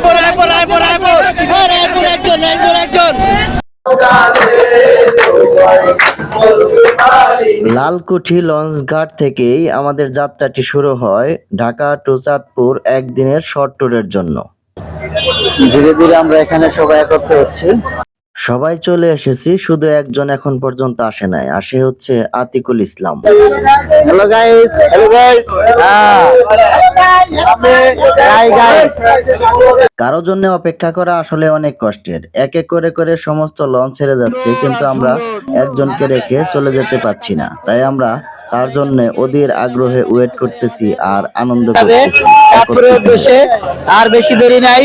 রায়পুর রায়পুর রায়পুর রায়পুর এই রায়পুর একজন রায়পুর একজন। লালকুঠি লঞ্চ ঘাট থেকেই আমাদের যাত্রাটি শুরু হয় ঢাকা টু চাঁদপুর একদিনের শর্ট ট্যুরের জন্য। ধীরে ধীরে আমরা এখানে সবাই একত্র হচ্ছি। সবাই চলে এসেছি শুধু একজন এখন পর্যন্ত আসে নাই আসে হচ্ছে Atikul Islam. Hello guys hello guys কারও জন্য অপেক্ষা করা আসলে অনেক কষ্টের। এক এক করে করে সমস্ত লঞ্চ ছেড়ে যাচ্ছে কিন্তু আমরা একজনকে রেখে চলে যেতে পারছি না। তাই আমরা তার জন্য ওদের আগ্রহে ওয়েট করতেছি আর আনন্দ করতেছি। আর বেশি দেরি নাই।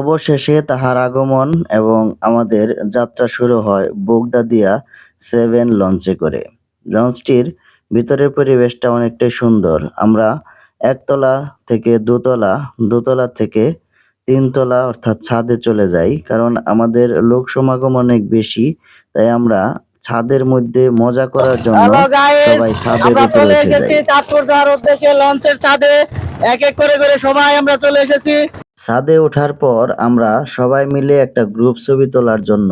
অবশেষে তাহার আগমন এবং আমাদের যাত্রা শুরু হয় বোগদা দিয়া সেভেন লঞ্চে করে। লঞ্চটির ভিতরের পরিবেশটা অনেকটাই সুন্দর। আমরা একতলা থেকে দোতলা দোতলা থেকে তিনতলা অর্থাৎ ছাদে চলে যাই কারণ আমাদের লোক সমাগম অনেক বেশি তাই আমরা ছাদের মধ্যে মজা করার জন্য সবাই ছাদের আমরা চলে এসেছি চাঁদপুর যাওয়ার উদ্দেশ্যে লঞ্চের ছাদে। এক এক করে করে সবাই আমরা চলে এসেছি। ছাদে ওঠার পর আমরা সবাই মিলে একটা গ্রুপ ছবি তোলার জন্য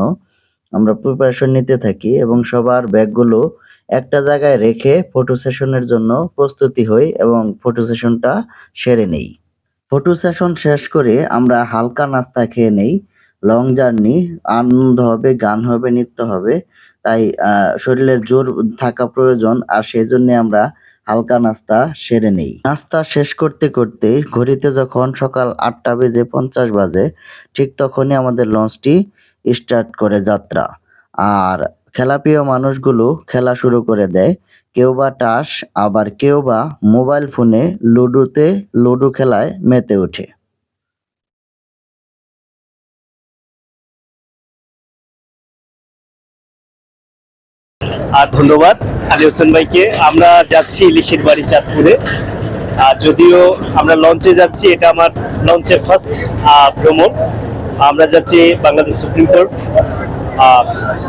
আমরা প্রিপারেশন নিতে থাকি এবং সবার ব্যাগগুলো একটা জায়গায় রেখে ফটো সেশনের জন্য প্রস্তুতি হই এবং ফটো সেশনটা সেরে নেই। ফটো সেশন শেষ করে আমরা হালকা নাস্তা খেয়ে নেই। লং জার্নি আনন্দ হবে গান হবে নৃত্য হবে। তাই শরীরের জোর থাকা প্রয়োজন, আর সেই জন্য আমরা হালকা নাস্তা সেরে নেই। নাস্তা শেষ করতে করতে ঘড়িতে যখন সকাল আটটা বেজে পঞ্চাশ বাজে, ঠিক তখনই আমাদের লঞ্চটি স্টার্ট করে যাত্রা। আর খেলাপ্রিয় মানুষগুলো খেলা শুরু করে দেয়। কেউ বা টাস, আবার কেউ বা মোবাইল ফোনে লুডোতে লুডো খেলায় মেতে ওঠে। আর ধন্যবাদ। আলী হোসেন ভাইকে আমরা যাচ্ছি ইলিশের বাড়ি চাঁদপুরে। আর যদিও আমরা লঞ্চে যাচ্ছি, এটা আমার লঞ্চের ফার্স্ট ভ্রমণ। আমরা যাচ্ছি বাংলাদেশ সুপ্রিম কোর্ট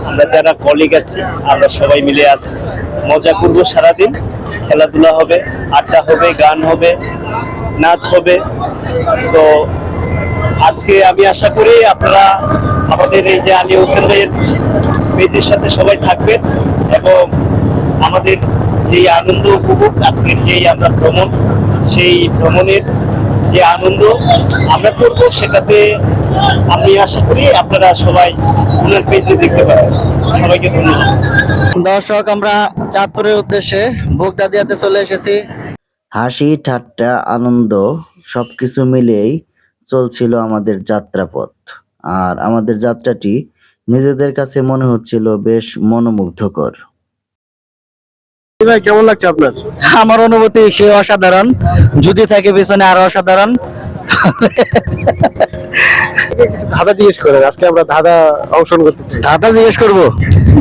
আমরা যারা কলিগ আছি, আমরা সবাই মিলে আছি মজা করব সারাদিন। খেলাধুলা হবে, আড্ডা হবে, গান হবে, নাচ হবে। তো আজকে আমি আশা করি আপনারা আমাদের এই যে আলী হোসেন ভাইয়ের পেজের সাথে সবাই থাকবেন এবং আমাদের যে আনন্দ উপভোগ আজকের যেই আমরা ভ্রমণ সেই ভ্রমণের যে আনন্দ আমরা করব সেটাতে আমি আশা করি আপনারা সবাই ওনার পেজে দেখতে পাবেন। সবাইকে ধন্যবাদ। দর্শক আমরা চাঁদপুরের উদ্দেশ্যে বোগদাদিয়াতে চলে এসেছি। হাসি ঠাট্টা আনন্দ সবকিছু মিলিয়েই চলছিল আমাদের যাত্রাপথ। আর আমাদের যাত্রাটি নিজেদের কাছে মনে হচ্ছিল বেশ মনোমুগ্ধকর। ভাই কেমন লাগছে আপনার? আমার অনুভূতি সে অসাধারণ। যদি থাকে পিছনে আরও অসাধারণ কিছু ধাঁধা জিজ্ঞেস করেন আজকে আমরা ধাঁধা অংশগ্রহণ করতে চাই। দাদা জিজ্ঞেস করব?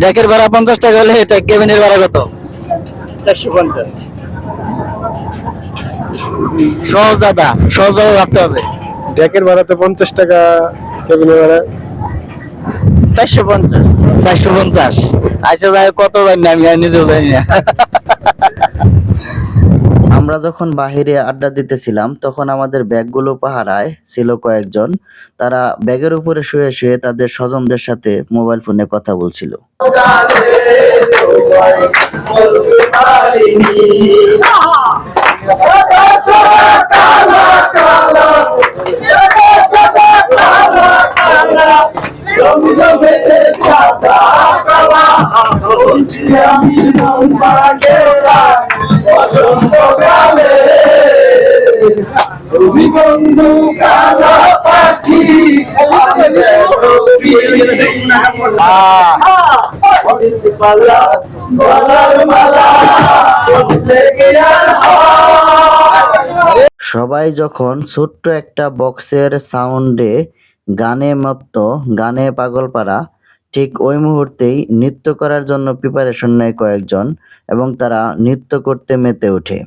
ডেকের ভাড়া পঞ্চাশ টাকা হলে এটা কেবিনের ভাড়া কত? চারশো পঞ্চাশ। সহজ দাদা সহজভাবে ভাবতে হবে। জ্যাকের ভাড়াতে পঞ্চাশ টাকা কেবিনের ভাড়া চারশো পঞ্চাশ। চারশো পঞ্চাশ। আচ্ছা যাই কত জানি না, আমি আর নিজেও জানি না। আমরা যখন বাহিরে আড্ডা দিতেছিলাম তখন আমাদের ব্যাগগুলো পাহারায় ছিল কয়েকজন। তারা ব্যাগের উপরে শুয়ে শুয়ে তাদের স্বজনদের সাথে মোবাইল ফোনে কথা বলছিল। সবাই যখন ছোট্ট একটা বক্সের সাউন্ডে গানে মত্ত, গানে পাগল পাড়া ঠিক ওই মুহূর্তেই নৃত্য করার জন্য প্রিপারেশন নেয় কয়েকজন এবং তারা নৃত্য করতে মেতে ওঠে।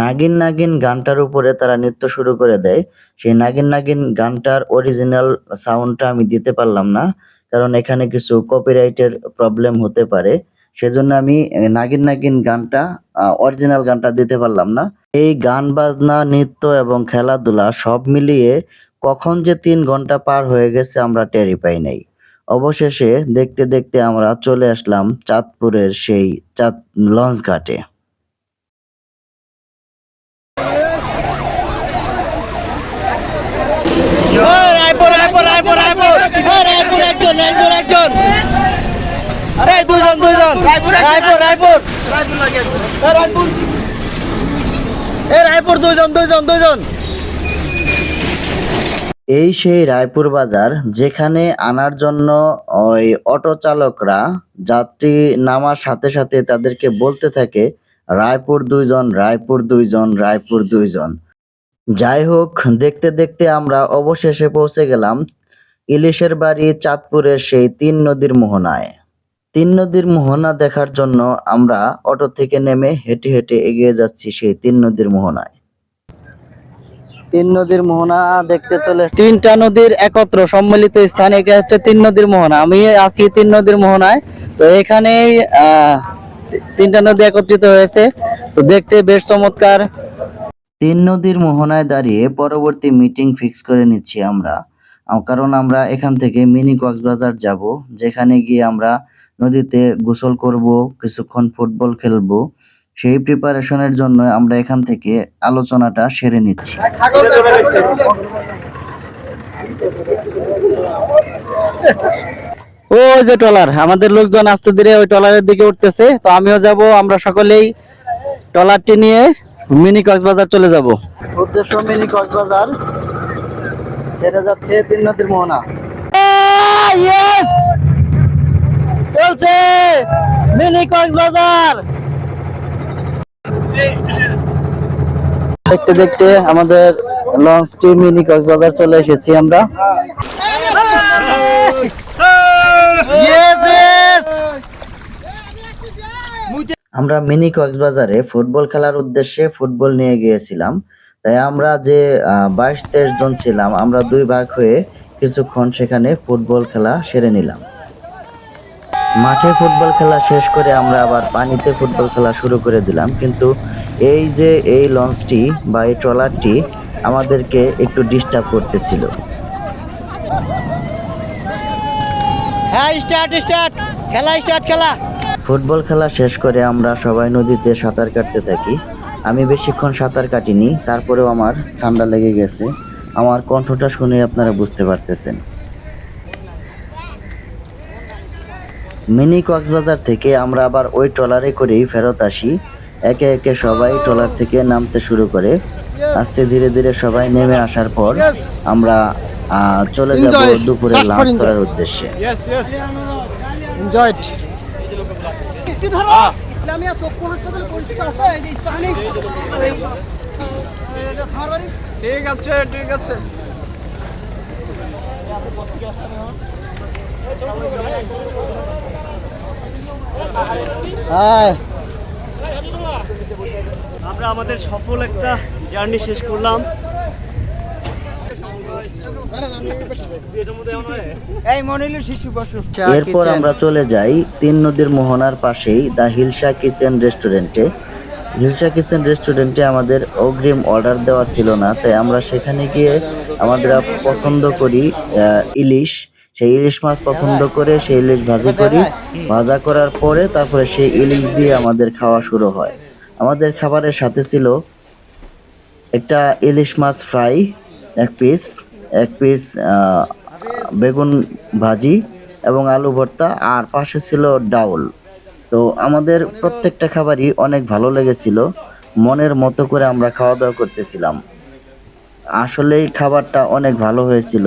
নাগিন নাগিন গানটার উপরে তারা নৃত্য শুরু করে দেয়। সেই নাগিন নাগিন গানটার অরিজিনাল সাউন্ডটা আমি দিতে পারলাম না, কারণ এখানে কিছু কপিরাইটের প্রবলেম হতে পারে। সেজন্য আমি নাগিন নাগিন গানটা অরিজিনাল গানটা দিতে পারলাম না। এই গান, বাজনা, নৃত্য এবং খেলাধুলা সব মিলিয়ে কখন যে তিন ঘণ্টা পার হয়ে গেছে আমরা টেরই পাই নাই। অবশেষে দেখতে দেখতে আমরা চলে আসলাম চাঁদপুরের সেই চাঁদ, লঞ্চ ঘাটে রায়পুর রায়পুর রায়পুর রায়পুর রায়পুর একজন রায়পুর একজন এই রায়পুর রায়পুর রায়পুর এ রায়পুর। এই সেই রায়পুর বাজার যেখানে আনার জন্য ওই অটো চালকরা যাত্রী নামার সাথে সাথে তাদেরকে বলতে থাকে রায়পুর দুইজন রায়পুর দুইজন রায়পুর দুইজন। যাই হোক দেখতে দেখতে আমরা অবশেষে পৌঁছে গেলাম ইলিশের বাড়ি চাঁদপুরের সেই তিন নদীর মোহনায়। তিন নদীর মোহনা দেখার জন্য আমরা অটো থেকে নেমে হেঁটে হেঁটে এগিয়ে যাচ্ছি সেই তিন নদীর মোহনায়। তিন নদীর মোহনা দেখতে চলে তিনটা নদীর একত্র সম্মিলিত স্থান এটা হচ্ছে তিন নদীর মোহনা। আমি আছি তিন নদীর মোহনায়। তো এখানে তিনটা নদী একত্রিত হয়েছে। তো দেখতে বেশ চমৎকার। তিন নদীর মোহনায় দাঁড়িয়ে পরবর্তী মিটিং ফিক্স করে নিচ্ছি আমরা। কারণ আমরা এখান থেকে মিনি কক্সবাজার যাব যেখানে গিয়ে আমরা নদীতে গোসল করব কিছুক্ষণ ফুটবল খেলব সেই প্রিপারেশনের জন্য আমরা এখান থেকে আলোচনাটা সেরে নিচ্ছি। ওই যে ট্রলার আমাদের লোকজন আস্তে ধীরে ওই ট্রলারের দিকে উঠতেছে তো আমিও যাব আমরা সকলেই ট্রলারটি নিয়ে মিনি কক্সবাজার চলে যাব। উদ্দেশ্য মিনি কক্সবাজার ছেড়ে যাচ্ছে তিন নদীর মোহনা। চলছে মিনি কক্সবাজার দেখতে দেখতে আমাদের লঞ্চটি মিনি কক্সবাজার চলে এসেছি আমরা। আমরা মিনি কক্সবাজারে ফুটবল খেলার উদ্দেশ্যে ফুটবল নিয়ে গিয়েছিলাম। তাই আমরা যে বাইশ তেইশ জন ছিলাম আমরা দুই ভাগ হয়ে কিছুক্ষণ সেখানে ফুটবল খেলা সেরে নিলাম। মাঠে ফুটবল খেলা শেষ করে আমরা আবার পানিতে ফুটবল খেলা শুরু করে দিলাম। কিন্তু এই যে এই লঞ্চটি বা এই ট্রলারটি আমাদেরকে একটু ডিস্টার্ব করতেছিল। হ্যাঁ স্টার্ট স্টার্ট খেলা স্টার্ট খেলা! ফুটবল খেলা শেষ করে আমরা সবাই নদীতে সাঁতার কাটতে থাকি। আমি বেশিক্ষণ সাঁতার কাটিনি তারপরেও আমার ঠান্ডা লেগে গেছে। আমার কণ্ঠটা শুনে আপনারা বুঝতে পারতেছেন। মিনি কক্সবাজার থেকে আমরা আবার ওই ট্রলারে করেই ফেরত আসি একে একে সবাই ট্রলার থেকে নামতে শুরু করে আস্তে ধীরে ধীরে সবাই নেমে আসার পর আমরা আহ, চলে যাব দুপুরে লাঞ্চ করার উদ্দেশ্যে এনজয়েড ইসলামিয়া চক্ষু হাসপাতাল পরিচিত আছে এই যে ইস্পাহানি ঠিক আছে ঠিক আছে হ্যাঁ আমরা আমাদের সফল একটা জার্নি শেষ করলাম। এই মনিলু শিশু বসু। এরপর আমরা চলে যাই তিন নদীর মোহনার পাশেই দ্য হিলসা কিচেন রেস্টুরেন্টে। হিলসা কিচেন রেস্টুরেন্টে আমাদের অগ্রিম অর্ডার দেওয়া ছিল না তাই আমরা সেখানে গিয়ে আমাদের পছন্দ করি ইলিশ সেই ইলিশ মাছ পছন্দ করে সেই ইলিশ ভাজি করি। ভাজা করার পরে তারপরে সেই ইলিশ দিয়ে আমাদের খাওয়া শুরু হয়। আমাদের খাবারের সাথে ছিল একটা ইলিশ মাছ ফ্রাই এক পিস এক পিস বেগুন ভাজি এবং আলু ভর্তা আর পাশে ছিল ডাউল। তো আমাদের প্রত্যেকটা খাবারই অনেক ভালো লেগেছিল। মনের মতো করে আমরা খাওয়া দাওয়া করতেছিলাম। আসলেই খাবারটা অনেক ভালো হয়েছিল।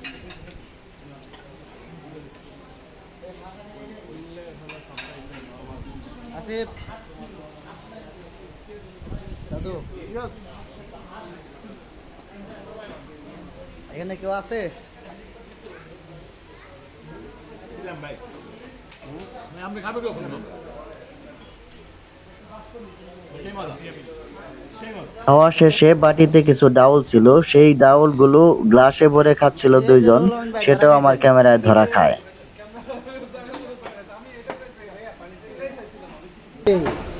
আসিফ। দাদু। এখানে কেউ আছে? খাওয়া শেষে বাটিতে কিছু ডাউল ছিল। সেই ডাউলগুলো গ্লাসে ভরে খাচ্ছিল দুইজন। সেটাও আমার ক্যামেরায় ধরা খায়।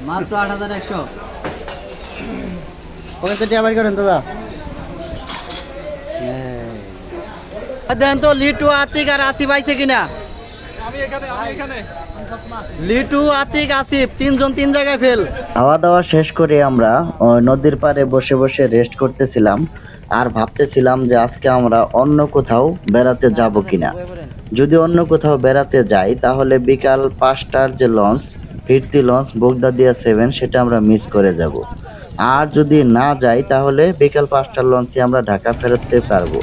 মাত্র আট হাজার একশো। ওখান থেকে আবার করেন দাদা। দেন তো লিটু আতিক আর আসিফ আইছে কিনা? লিটু আতিক আসিফ তিনজন তিন জায়গায় ফেল খাওয়া দাওয়া শেষ করে আমরা নদীর পাড়ে বসে বসে রেস্ট করতেছিলাম আর ভাবতেছিলাম যে আজকে আমরা অন্য কোথাও বেড়াতে যাব কিনা। যদি অন্য কোথাও বেড়াতে যাই তাহলে বিকাল পাঁচটার যে লঞ্চ ফিরতি লঞ্চ বোগদাদিয়া সেভেন সেটা আমরা মিস করে যাব। আর যদি না যাই তাহলে বিকাল পাঁচটার লঞ্চে আমরা ঢাকা ফেরতে পারব।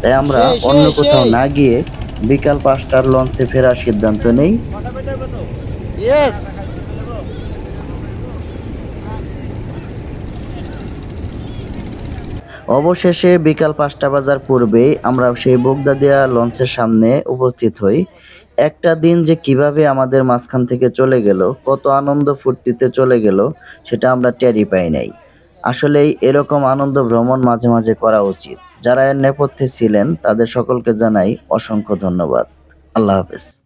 তাই আমরা অন্য কোথাও না গিয়ে বিকাল পাঁচটার লঞ্চে ফেরার সিদ্ধান্ত নেই। অবশেষে বিকাল পাঁচটা বাজার পূর্বেই আমরা সেই বোগদাদিয়া লঞ্চের সামনে উপস্থিত হই। একটা দিন যে কীভাবে আমাদের মাঝখান থেকে চলে গেল, কত আনন্দ ফুর্তিতে চলে গেল, সেটা আমরা টেরই পাই নাই। আসলেই এরকম আনন্দ ভ্রমণ মাঝে মাঝে করা উচিত। যারা এর নেপথ্যে ছিলেন, তাদের সকলকে জানাই অসংখ্য ধন্যবাদ। আল্লাহ হাফেজ।